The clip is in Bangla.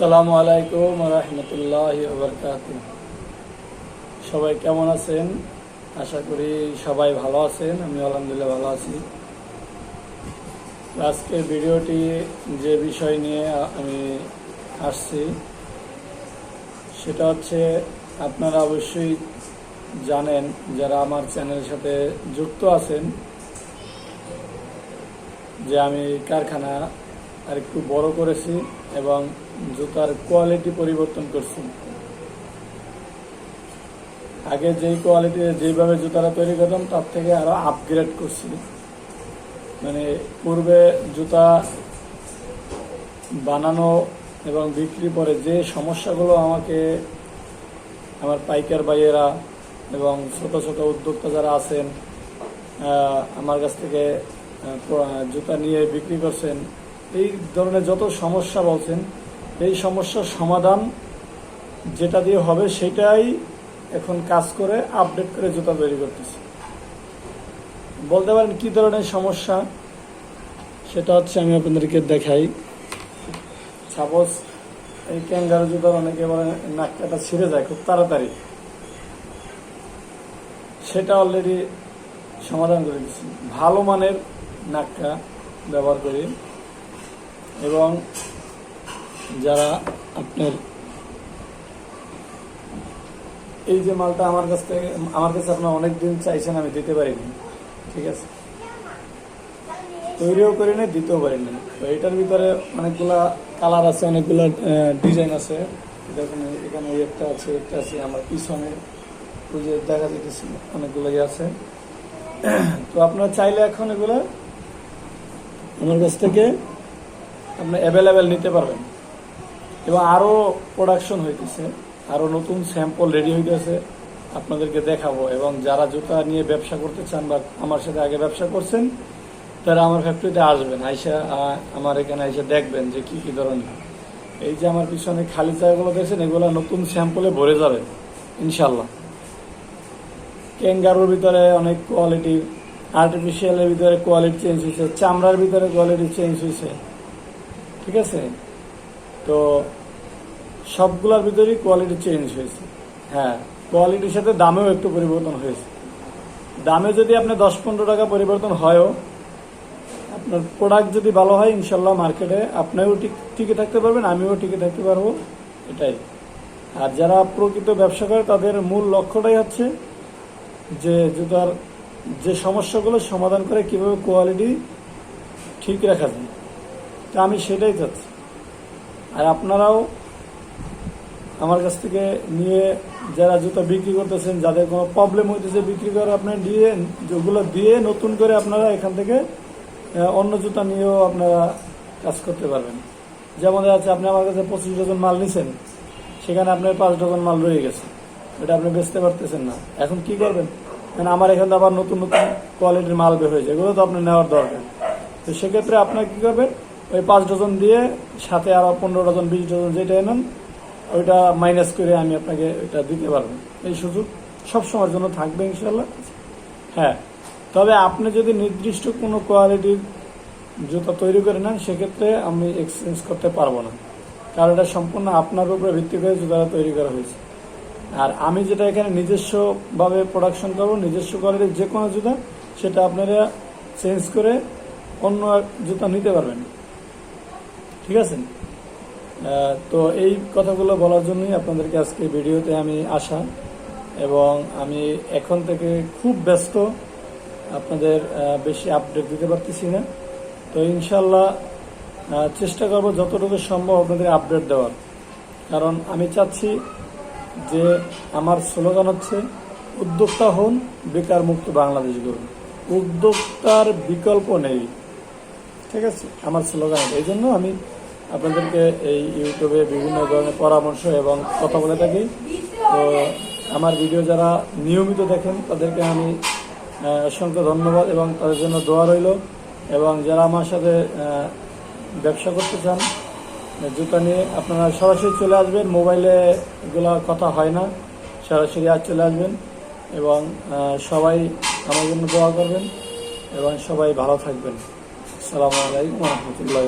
আসসালামু আলাইকুম রহমতুল্লাহ সবাই কেমন আছেন? আশা করি সবাই ভালো আছেন আমি আলহামদুলিল্লাহ ভালো আছি। আজকে ভিডিওটি যে বিষয় নিয়ে আমি আসছি, সেটা হচ্ছে আপনারা অবশ্যই জানেন, যারা আমার চ্যানেলের সাথে যুক্ত আছেন, যে আমি কারখানা আর একটু বড় করেছি এবং জুতার কোয়ালিটি পরিবর্তন করছি। আগে যেই কোয়ালিটি যেইভাবে জুতাটা তৈরি করতাম, তার থেকে আরও আপগ্রেড করছি। মানে পূর্বে জুতা বানানো এবং বিক্রি পরে যে সমস্যাগুলো আমাকে, আমার পাইকার ভাইয়েরা এবং ছোট ছোট উদ্যোক্তা যারা আছেন আমার কাছ থেকে জুতা নিয়ে বিক্রি করছেন এই ধরনের যত সমস্যা বলছেন, এই সমস্যার সমাধান যেটা দিয়ে হবে সেটাই এখন কাজ করে আপডেট করে জুতা তৈরি করতেছে। বলতে পারেন কি ধরনের সমস্যা? সেটা হচ্ছে আমি আপনাদেরকে দেখাই। সাপোজ এই ক্যাঙ্গারু জুতার অনেকে বলে, নাক কাটা ছিঁড়ে যায় খুব তাড়াতাড়ি। সেটা অলরেডি সমাধান করে দিচ্ছি। ভালো মানের নাক্কা ব্যবহার করি। এবং যারা আপনার এই যে মালটা আমার কাছ থেকে, আমার কাছে আপনার অনেক দিন চাইছেন, আমি দিতে পারিনি। ঠিক আছে? তৈরিও করি না দিতেও পারিনি। তো এটার ভিতরে অনেকগুলা কালার আছে, অনেকগুলা ডিজাইন আছে। দেখুন, এখানে একটা আছে একটা আছে, আমার পিছনে। যে দেখা যেতেছে অনেকগুলো ইয়ে আছে। তো আপনারা চাইলে এখন এগুলো আমার কাছ থেকে আপনি অ্যাভেলেবেল নিতে পারবেন। এবং আরও প্রোডাকশন হইতেছে আরও নতুন স্যাম্পল রেডি হইতেছে, আপনাদেরকে দেখাবো। এবং যারা জুতা নিয়ে ব্যবসা করতে চান বা আমার সাথে আগে ব্যবসা করছেন, তারা আমার ফ্যাক্টরিতে আসবেন। আইসা আমার এখানে আইসা দেখবেন যে কি কি ধরনের। এই যে আমার পিছনে খালি জায়গাগুলো দেখছেন, এগুলো নতুন স্যাম্পলে ভরে যাবে ইনশাল্লাহ ক্যাঙ্গারুর ভিতরে অনেক কোয়ালিটি আর্টিফিশিয়ালের ভিতরে কোয়ালিটি চেঞ্জ হয়েছে চামড়ার ভিতরে কোয়ালিটি চেঞ্জ হয়েছে ঠিক আছে? তো সবগুলোর ভিতরেই কোয়ালিটি চেঞ্জ হয়েছে। হ্যাঁ কোয়ালিটির সাথে দামেও একটু পরিবর্তন হয়েছে। দামে যদি আপনি দশ পনেরো টাকা পরিবর্তন হয়ও, আপনার প্রোডাক্ট যদি ভালো হয়, ইনশাল্লাহ মার্কেটে আপনিও টিকে থাকতে পারবেন, আমিও টিকে থাকতে পারব, এটাই। আর যারা প্রকৃত ব্যবসা করে, তাদের মূল লক্ষ্যটাই হচ্ছে যে জুতার যে সমস্যাগুলো সমাধান করে কীভাবে কোয়ালিটি ঠিক রাখা যায়। তা আমি সেটাই চাচ্ছি। আর আপনারাও আমার কাছ থেকে নিয়ে যারা জুতা বিক্রি করতেছেন, যাদের কোনো প্রবলেম হইতেছে বিক্রি করে আপনারা দিয়ে যেগুলো দিয়ে নতুন করে আপনারা এখান থেকে অন্য জুতা নিয়েও আপনারা কাজ করতে পারবেন। যেমন আছে, আপনি আমার কাছে পঁচিশ ডজন মাল নিছেন, সেখানে আপনার পাঁচ ডজন মাল রয়ে গেছে। এটা আপনি বেচতে পারতেছেন না। এখন কি করবেন? কারণ আমার এখানে আবার নতুন নতুন কোয়ালিটির মাল বের হয়েছে এগুলো তো আপনার নেওয়ার দরকার। তো সেক্ষেত্রে আপনার কি করবেন? ওই পাঁচ ডজন দিয়ে সাথে আরও পনেরো ডজন, বিশ ডজন যেটা এনেন, ওইটা মাইনাস করে আমি আপনাকে ওইটা দিতে পারব। এই সুযোগ সব সময়ের জন্য থাকবে ইনশাল্লাহ হ্যাঁ তবে আপনি যদি নির্দিষ্ট কোনো কোয়ালিটির জুতা তৈরি করে নেন, সেক্ষেত্রে আমি এক্সচেঞ্জ করতে পারব না। কারণ এটা সম্পূর্ণ আপনার উপরে ভিত্তি করে জুতাটা তৈরি করা হয়েছে। আর আমি যেটা এখানে নিজস্বভাবে প্রোডাকশন করব, নিজস্ব কোয়ালিটির যে কোনো জুতা, সেটা আপনারা চেঞ্জ করে অন্য জুতা নিতে পারবেন। ঠিক আছে? তো এই কথাগুলো বলার জন্যই আপনাদেরকে আজকে ভিডিওতে আমি আসা এবং আমি এখন থেকে খুব ব্যস্ত, আপনাদের বেশি আপডেট দিতে পারতেছি না। তো ইনশাল্লাহ চেষ্টা করব যতটুকু সম্ভব আপনাদের আপডেট দেওয়ার। কারণ আমি চাচ্ছি যে আমার স্লোগান হচ্ছে, উদ্যোক্তা হন, বেকার মুক্ত বাংলাদেশ গড়ুন। উদ্যোক্তার বিকল্প নেই। ঠিক আছে? আমার স্লোগান এই জন্য আমি আপনাদেরকে এই ইউটিউবে বিভিন্ন ধরনের পরামর্শ এবং কথা বলে থাকি। তো আমার ভিডিও যারা নিয়মিত দেখেন, তাদেরকে আমি অসংখ্য ধন্যবাদ এবং তাদের জন্য দোয়া রইল। এবং যারা আমার সাথে ব্যবসা করতে চান, জুতা নিয়ে আপনারা সরাসরি চলে আসবেন। মোবাইলে এগুলো কথা হয় না, সরাসরি আজ চলে আসবেন। এবং সবাই আমার জন্য দোয়া করবেন এবং সবাই ভালো থাকবেন। আসসালামু আলাইকুম রহমতুল্লাহ